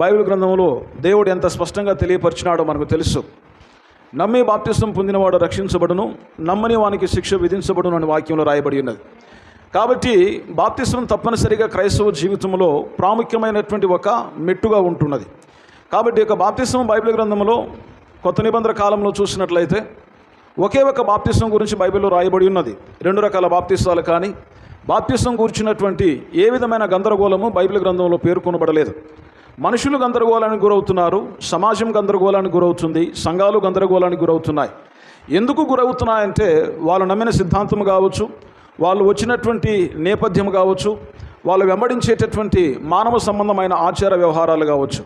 Bible గ్రంథంలో దేవుడు ఎంత స్పష్టంగా తెలియపరిచినాడో మనకు తెలుసు. నమ్మి బాప్తిస్తం పొందినవాడు రక్షించబడును నమ్మని వానికి శిక్ష విధించబడును అనే వాక్యంలో రాయబడి ఉన్నది. కాబట్టి బాప్తిస్వం తప్పనిసరిగా క్రైస్తవ జీవితంలో ప్రాముఖ్యమైనటువంటి ఒక మెట్టుగా ఉంటున్నది. కాబట్టి ఒక యొక్క బాప్తిస్వం బైబిల్ గ్రంథంలో కొత్త నిబంధన కాలంలో చూసినట్లయితే ఒకే ఒక బాప్తిస్వం గురించి బైబిల్లో రాయబడి ఉన్నది. రెండు రకాల బాప్తిస్తాలు కానీ బాప్తిస్వం కూర్చున్నటువంటి ఏ విధమైన గందరగోళము బైబిల్ గ్రంథంలో పేర్కొనబడలేదు. మనుషులు గందరగోళానికి గురవుతున్నారు సమాజం గందరగోళానికి గురవుతుంది సంఘాలు గందరగోళానికి గురవుతున్నాయి. ఎందుకు గురవుతున్నాయంటే వాళ్ళు నమ్మిన సిద్ధాంతం కావచ్చు వాళ్ళు వచ్చినటువంటి నేపథ్యం కావచ్చు వాళ్ళు వెంబడించేటటువంటి మానవ సంబంధమైన ఆచార వ్యవహారాలు కావచ్చు.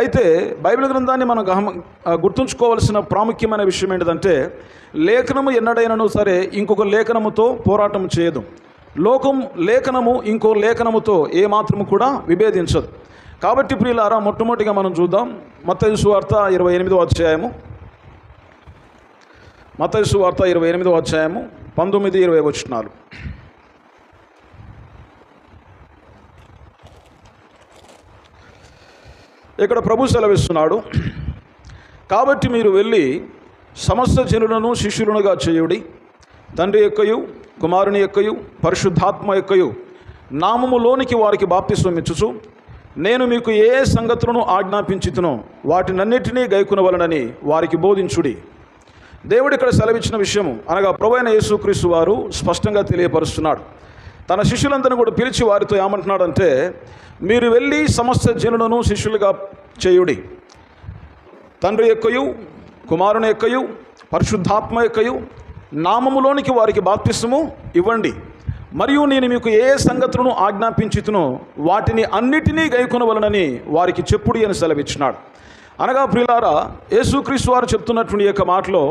అయితే బైబిల్ గ్రంథాన్ని మనం గమ గుర్తుంచుకోవాల్సిన ప్రాముఖ్యమైన విషయం ఏంటంటే లేఖనము ఎన్నడైనను సరే ఇంకొక లేఖనముతో పోరాటం చేయదు. లోకం లేఖనము ఇంకో లేఖనముతో ఏమాత్రము కూడా విభేదించదు. కాబట్టి ప్రియులారా మొట్టమొదటిగా మనం చూద్దాం మత్తయి వార్త ఇరవై ఎనిమిదో అధ్యాయము. మతయుసు వార్త ఇరవై ఎనిమిదో అధ్యాయము పంతొమ్మిది ఇరవై వచ్చినాలు ఇక్కడ ప్రభు సెలవిస్తున్నాడు కాబట్టి మీరు వెళ్ళి సమస్త జనులను శిష్యులనుగా చేయుడి తండ్రి యొక్కయు కుమారుని యొక్కయు పరిశుద్ధాత్మ యొక్కయు నామములోనికి వారికి బాప్తిస్వం ఇచ్చుచు నేను మీకు ఏ సంగతులను ఆజ్ఞాపించుతునో వాటినన్నిటినీ గైకునవలనని వారికి బోధించుడి. దేవుడు ఇక్కడ సెలవిచ్చిన విషయము. అనగా ప్రవైన యేసుక్రీస్తు వారు స్పష్టంగా తెలియపరుస్తున్నాడు. తన శిష్యులందరినీ కూడా పిలిచి వారితో ఏమంటున్నాడంటే మీరు వెళ్ళి సమస్త జనులను శిష్యులుగా చేయుడి. తండ్రి యొక్కయు కుమారుని యొక్కయు పరిశుద్ధాత్మ యొక్కయు నామములోనికి వారికి బాప్తిస్మము ఇవ్వండి. మరియు నేను మీకు ఏ సంగతులను ఆజ్ఞాపించుతునో వాటిని అన్నిటినీ గైకొనవలనని వారికి చెప్పుడు అని సెలవిచ్చినాడు. అనగా ప్రియులారా యేసుక్రీస్తు వారు చెప్తున్నటువంటి యొక్క మాటలో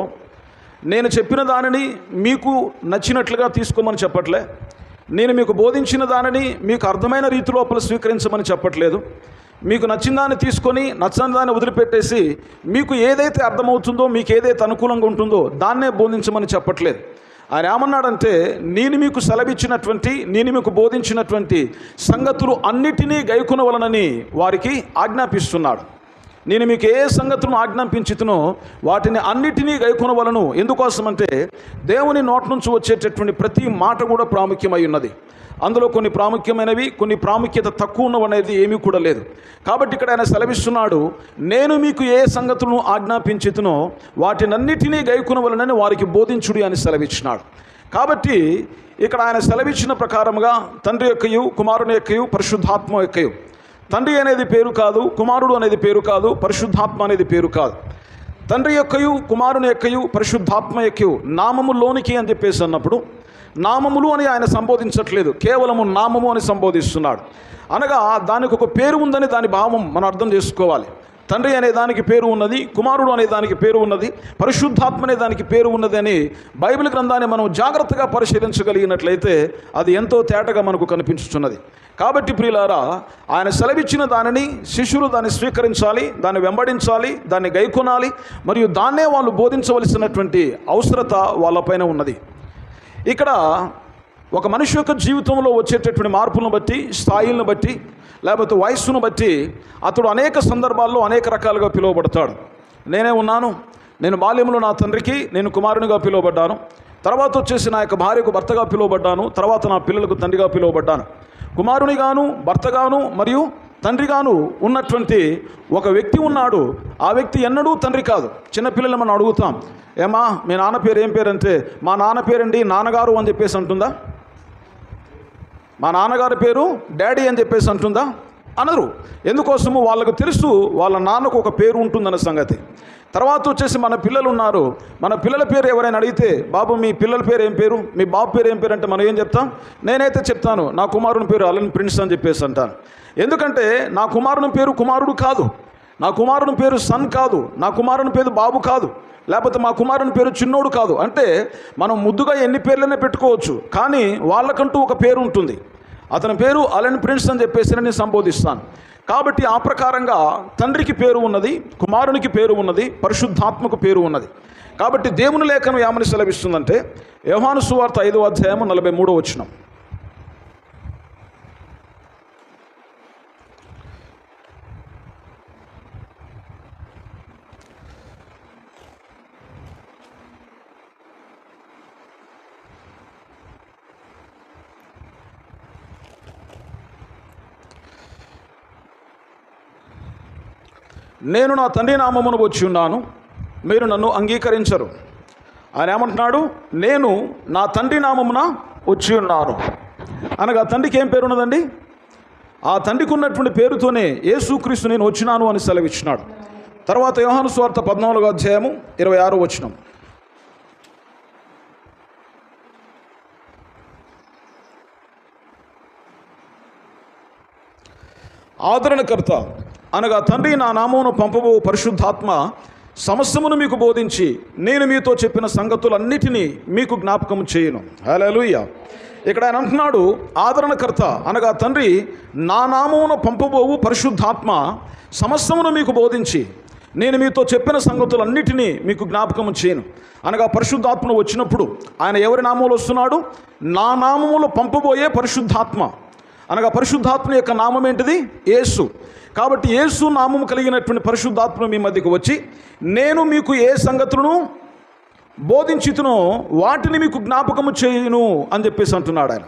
నేను చెప్పిన దానిని మీకు నచ్చినట్లుగా తీసుకోమని చెప్పట్లే. నేను మీకు బోధించిన దానిని మీకు అర్థమైన రీతి లోపల స్వీకరించమని చెప్పట్లేదు. మీకు నచ్చిన దాన్ని తీసుకొని నచ్చని దాన్ని వదిలిపెట్టేసి మీకు ఏదైతే అర్థమవుతుందో మీకు ఏదైతే అనుకూలంగా ఉంటుందో దాన్నే బోధించమని చెప్పట్లేదు. ఆయన ఏమన్నాడంటే నేను మీకు సెలవిచ్చినటువంటి నేను మీకు బోధించినటువంటి సంగతులు అన్నిటినీ గైకొనవలనని వారికి ఆజ్ఞాపిస్తున్నాడు. నేను మీకు ఏ సంగతులను ఆజ్ఞాపించుతునో వాటిని అన్నిటినీ గైకొనవలను ఎందుకోసమంటే దేవుని నోటి నుంచి వచ్చేటటువంటి ప్రతి మాట కూడా ప్రాముఖ్యమై ఉన్నది. అందులో కొన్ని ప్రాముఖ్యమైనవి కొన్ని ప్రాముఖ్యత తక్కువ ఉన్నవనేది ఏమీ కూడా లేదు. కాబట్టి ఇక్కడ ఆయన సెలవిస్తున్నాడు నేను మీకు ఏ సంగతులను ఆజ్ఞాపించుతునో వాటినన్నిటినీ గైకునవలనని వారికి బోధించుడి అని సెలవిచ్చినాడు. కాబట్టి ఇక్కడ ఆయన సెలవిచ్చిన ప్రకారముగా తండ్రి యొక్కయు కుమారుని యొక్కయు పరిశుద్ధాత్మ యొక్కయు. తండ్రి అనేది పేరు కాదు కుమారుడు అనేది పేరు కాదు పరిశుద్ధాత్మ అనేది పేరు కాదు. తండ్రి యొక్కయు కుమారుని యొక్కయు పరిశుద్ధాత్మ యొక్కయు నామములోనికి అని చెప్పేసి అన్నప్పుడు నామములు అని ఆయన సంబోధించట్లేదు. కేవలము నామము అని సంబోధిస్తున్నాడు. అనగా దానికి ఒక పేరు ఉందని దాని భావం మనం అర్థం చేసుకోవాలి. తండ్రి అనే దానికి పేరు ఉన్నది కుమారుడు అనే దానికి పేరు ఉన్నది పరిశుద్ధాత్మ అనే దానికి పేరు ఉన్నది అని బైబిల్ గ్రంథాన్ని మనం జాగ్రత్తగా పరిశీలించగలిగినట్లయితే అది ఎంతో తేటగా మనకు కనిపించుచున్నది. కాబట్టి ప్రియులారా ఆయన సెలవిచ్చిన దానిని శిష్యులు దాన్ని స్వీకరించాలి దాన్ని వెంబడించాలి దాన్ని గైకొనాలి మరియు దాన్నే వాళ్ళు బోధించవలసినటువంటి అవసరత వాళ్ళపైన ఉన్నది. ఇక్కడ ఒక మనిషి యొక్క జీవితంలో వచ్చేటటువంటి మార్పులను బట్టి స్థాయిలను బట్టి లేకపోతే వయస్సును బట్టి అతడు అనేక సందర్భాల్లో అనేక రకాలుగా పిలువబడతాడు. నేనే ఉన్నాను నేను బాల్యంలో నా తండ్రికి నేను కుమారునిగా పిలువబడ్డాను తర్వాత వచ్చేసి నా యొక్క భార్యకు భర్తగా పిలువబడ్డాను తర్వాత నా పిల్లలకు తండ్రిగా పిలువబడ్డాను. కుమారునిగాను భర్తగాను మరియు తండ్రిగాను ఉన్నటువంటి ఒక వ్యక్తి ఉన్నాడు. ఆ వ్యక్తి ఎన్నడూ తండ్రి కాదు. చిన్నపిల్లలు మనం అడుగుతాం ఏమా మీ నాన్న పేరు ఏం పేరు అంటే మా నాన్న పేరండి నాన్నగారు అని చెప్పేసి అంటుందా? మా నాన్నగారి పేరు డాడీ అని చెప్పేసి అంటుందా? అనరు. ఎందుకోసము? వాళ్ళకు తెలుసు వాళ్ళ నాన్నకు ఒక పేరు ఉంటుందన్న సంగతి. తర్వాత వచ్చేసి మన పిల్లలు ఉన్నారు. మన పిల్లల పేరు ఎవరైనా అడిగితే బాబు మీ పిల్లల పేరు ఏం పేరు? మీ బాబు పేరు ఏం పేరు? అంటే మనం ఏం చెప్తాం? నేనైతే చెప్తాను నా కుమారుని పేరు అలన్ ప్రిన్స్ అని చెప్పేసి అంటాను. ఎందుకంటే నా కుమారుని పేరు కుమారుడు కాదు. నా కుమారుని పేరు సన్ కాదు. నా కుమారుని పేరు బాబు కాదు. లేకపోతే మా కుమారుని పేరు చిన్నోడు కాదు. అంటే మనం ముద్దుగా ఎన్ని పేర్లనే పెట్టుకోవచ్చు. కానీ వాళ్ళకంటూ ఒక పేరు ఉంటుంది. అతని పేరు అలెన్ ప్రిన్స్ అని చెప్పేసి నేను సంబోధిస్తాను. కాబట్టి ఆ ప్రకారంగా తండ్రికి పేరు ఉన్నది కుమారునికి పేరు ఉన్నది పరిశుద్ధాత్మకు పేరు ఉన్నది. కాబట్టి దేవుని లేఖనం ఏమని సెలవిస్తుందంటే యోహాను సువార్త ఐదో అధ్యాయము నలభై మూడో వచ్చినాం నేను నా తండ్రి నామమును వచ్చి ఉన్నాను. మీరు నన్ను అంగీకరించరు. ఆయన ఏమంటున్నాడు? నేను నా తండ్రి నామమున వచ్చి ఉన్నాను. అనగా తండ్రికి ఏం పేరు ఉన్నదండి ఆ తండ్రికి ఉన్నటువంటి పేరుతోనే యేసుక్రీస్తు నేను వచ్చినాను అని సెలవిచ్చినాడు. తర్వాత యోహాను స్వార్థ పద్నాలుగో అధ్యాయము ఇరవై ఆరో వచ్చినం ఆదరణకర్త అనగా తండ్రి నా నామమును పంపబో పరిశుద్ధాత్మ సమస్తమును మీకు బోధించి నేను మీతో చెప్పిన సంగతులన్నిటినీ మీకు జ్ఞాపకం చేయను. హల్లెలూయా. ఇక్కడ ఆయన అంటున్నాడు ఆదరణకర్త అనగా తండ్రి నా నామమును పంపబోవు పరిశుద్ధాత్మ సమస్తమును మీకు బోధించి నేను మీతో చెప్పిన సంగతులన్నిటినీ మీకు జ్ఞాపకం చేయను. అనగా పరిశుద్ధాత్మను వచ్చినప్పుడు ఆయన ఎవరి నామంలో వస్తున్నాడు? నా నామములో పంపబోయే పరిశుద్ధాత్మ అనగా పరిశుద్ధాత్మ యొక్క నామం ఏంటిది? యేసు. కాబట్టి యేసు నామం కలిగినటువంటి పరిశుద్ధాత్మ మీ మధ్యకు వచ్చి నేను మీకు ఏ సంగతులను బోధించుతునో వాటిని మీకు జ్ఞాపకము చేయును అని చెప్పేసి అంటున్నాడు ఆయన.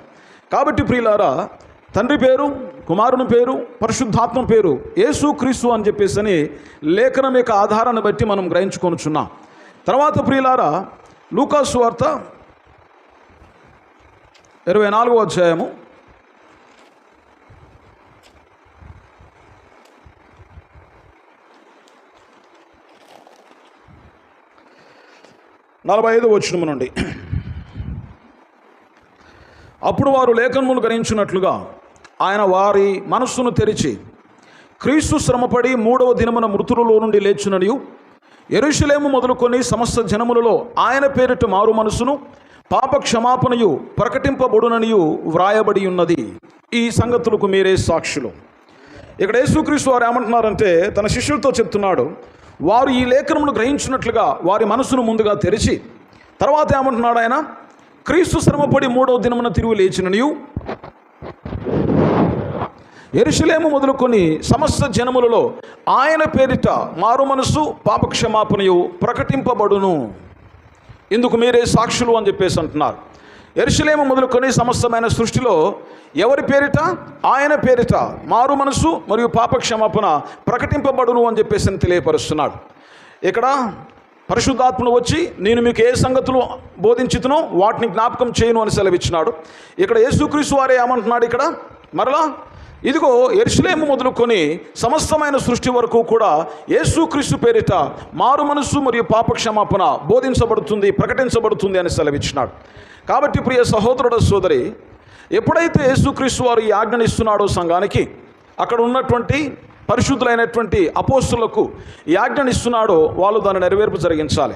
కాబట్టి ప్రియులారా తండ్రి పేరు కుమారుని పేరు పరిశుద్ధాత్మ పేరు యేసు క్రీస్తు అని చెప్పేసి అని లేఖనం యొక్క ఆధారాన్ని బట్టి మనం గ్రహించుకొనుచున్నాం. తర్వాత ప్రియులారా లూకాసు వార్త ఇరవై నాలుగో అధ్యాయము నలభై ఐదు వచ్చినము నుండి. అప్పుడు వారు లేఖనములు గ్రహించినట్లుగా ఆయన వారి మనస్సును తెరిచి క్రీస్తు శ్రమపడి మూడవ దినమున మృతులలో నుండి లేచుననియు ఎరుషలేము మొదలుకొని సమస్త జనములలో ఆయన పేరిట మారు మనసును పాప క్షమాపణయు ప్రకటింపబడుననియు వ్రాయబడి ఉన్నది. ఈ సంగతులకు మీరే సాక్షులు. ఇక్కడ యేసుక్రీస్తు వారు ఏమంటున్నారంటే తన శిష్యులతో చెప్తున్నాడు వారు ఈ లేఖనమును గ్రహించినట్లుగా వారి మనసును ముందుగా తెరిచి తర్వాత ఏమంటున్నాడు ఆయన? క్రీస్తు శ్రమపడి మూడవ దినమున తిరుగు లేచినయు ఎరుషలేము మొదలుకొని సమస్త జనములలో ఆయన పేరిట మారు మనస్సు పాపక్షమాపణయు ప్రకటింపబడును. ఇందుకు మీరే సాక్షులు అని చెప్పేసి అంటున్నారు. ఎరుసలేము మొదలుకొని సమస్తమైన సృష్టిలో ఎవరి పేరిట? ఆయన పేరిట. మారు మనసు మరియు పాపక్షమాపణ ప్రకటింపబడును అని చెప్పేసి అని తెలియపరుస్తున్నాడు. ఇక్కడ పరిశుద్ధాత్మను వచ్చి నేను మీకు ఏ సంగతులు బోధించుతునో వాటిని జ్ఞాపకం చేయను అని సెలవిచ్చినాడు. ఇక్కడ యేసుక్రీస్తు వారే ఏమంటున్నాడు ఇక్కడ? మరలా ఇదిగో ఎరుసలేము మొదలుకొని సమస్తమైన సృష్టి వరకు కూడా యేసుక్రీస్తు పేరిట మారు మనస్సు మరియు పాపక్షమాపణ బోధించబడుతుంది ప్రకటించబడుతుంది అని సెలవిచ్చినాడు. కాబట్టి ప్రియ సహోదరుడ సోదరి ఎప్పుడైతే యేసుక్రీస్తు వారు ఈ ఆజ్ఞను ఇస్తున్నాడో సంఘానికి అక్కడ ఉన్నటువంటి పరిశుద్ధులైనటువంటి అపోస్తులకు ఈ ఆజ్ఞను ఇస్తున్నాడో వాళ్ళు దాని నెరవేర్పు జరిగించాలి.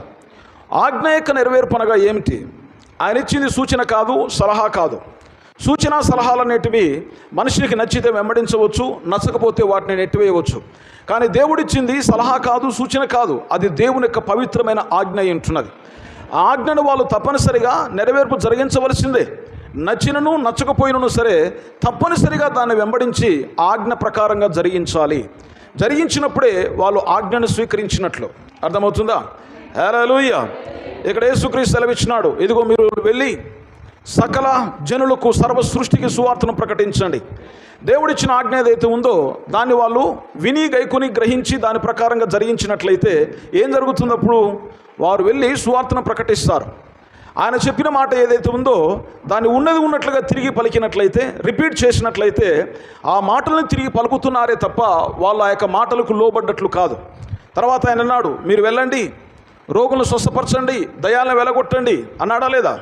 ఆజ్ఞ యొక్క నెరవేర్పు అనగా ఏమిటి? ఆయన ఇచ్చింది సూచన కాదు సలహా కాదు. సూచన సలహాలు అనేటివి మనిషికి నచ్చితే వెంబడించవచ్చు నచ్చకపోతే వాటిని నెట్టివేయవచ్చు. కానీ దేవుడిచ్చింది సలహా కాదు సూచన కాదు. అది దేవుని యొక్క పవిత్రమైన ఆజ్ఞ అంటున్నది ఉంటున్నది. ఆ ఆజ్ఞను వాళ్ళు తప్పనిసరిగా నెరవేర్పు జరిగించవలసిందే. నచ్చినను నచ్చకపోయినను సరే తప్పనిసరిగా దాన్ని వెంబడించి ఆజ్ఞ ప్రకారంగా జరిగించాలి. జరిగించినప్పుడే వాళ్ళు ఆజ్ఞను స్వీకరించినట్లు. అర్థమవుతుందా? హేలూయ ఇక్కడ యేసుక్రీస్తు సెలవిచ్చినాడు. ఇదిగో మీరు వెళ్ళి సకల జనులకు సర్వ సృష్టికి సువార్తను ప్రకటించండి. దేవుడిచ్చిన ఆజ్ఞ ఏదైతే ఉందో దాన్ని వాళ్ళు విని గైకుని గ్రహించి దాని ప్రకారంగా జరిగించినట్లయితే ఏం జరుగుతున్నప్పుడు వారు వెళ్ళి సువార్తను ప్రకటిస్తారు. ఆయన చెప్పిన మాట ఏదైతే ఉందో దాన్ని ఉన్నది ఉన్నట్లుగా తిరిగి పలికినట్లయితే రిపీట్ చేసినట్లయితే ఆ మాటలను తిరిగి పలుకుతున్నారే తప్ప వాళ్ళు ఆ యొక్క మాటలకు లోబడ్డట్లు కాదు. తర్వాత ఆయన అన్నాడు మీరు వెళ్ళండి రోగులను స్వస్థపరచండి దయాలను వెలగొట్టండి అన్నాడా లేదా?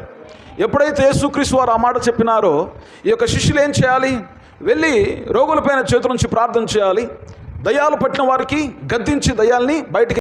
ఎప్పుడైతే యేసుక్రీస్తు వారు ఆ మాట చెప్పినారో ఈ యొక్క శిష్యులు ఏం చేయాలి? వెళ్ళి రోగులపైన చేతుల నుంచి ప్రార్థన చేయాలి. దయాలు పట్టిన వారికి గద్దించి దయాల్ని బయటికి